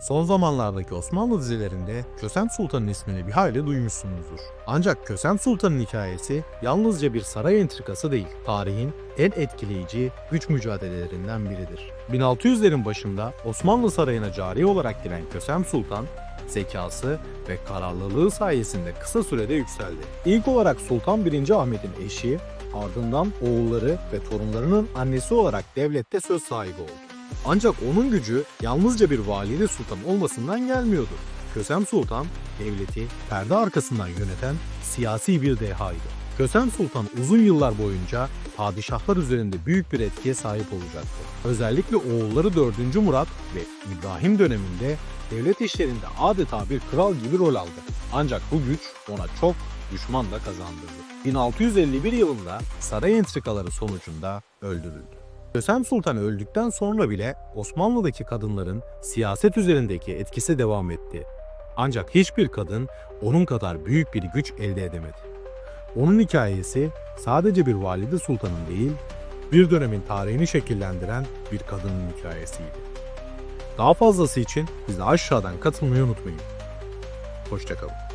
Son zamanlardaki Osmanlı dizilerinde Kösem Sultan'ın ismini bir hayli duymuşsunuzdur. Ancak Kösem Sultan'ın hikayesi yalnızca bir saray entrikası değil, tarihin en etkileyici güç mücadelelerinden biridir. 1600'lerin başında Osmanlı Sarayı'na cari olarak giren Kösem Sultan, zekası ve kararlılığı sayesinde kısa sürede yükseldi. İlk olarak Sultan 1. Ahmet'in eşi, ardından oğulları ve torunlarının annesi olarak devlette söz sahibi oldu. Ancak onun gücü yalnızca bir valide sultan olmasından gelmiyordu. Kösem Sultan, devleti perde arkasından yöneten siyasi bir dehaydı. Kösem Sultan uzun yıllar boyunca padişahlar üzerinde büyük bir etkiye sahip olacaktı. Özellikle oğulları 4. Murat ve İbrahim döneminde devlet işlerinde adeta bir kral gibi rol aldı. Ancak bu güç ona çok düşman da kazandırdı. 1651 yılında saray entrikaları sonucunda öldürüldü. Kösem Sultan öldükten sonra bile Osmanlı'daki kadınların siyaset üzerindeki etkisi devam etti. Ancak hiçbir kadın onun kadar büyük bir güç elde edemedi. Onun hikayesi sadece bir valide sultanın değil, bir dönemin tarihini şekillendiren bir kadının hikayesiydi. Daha fazlası için bize aşağıdan katılmayı unutmayın. Hoşçakalın.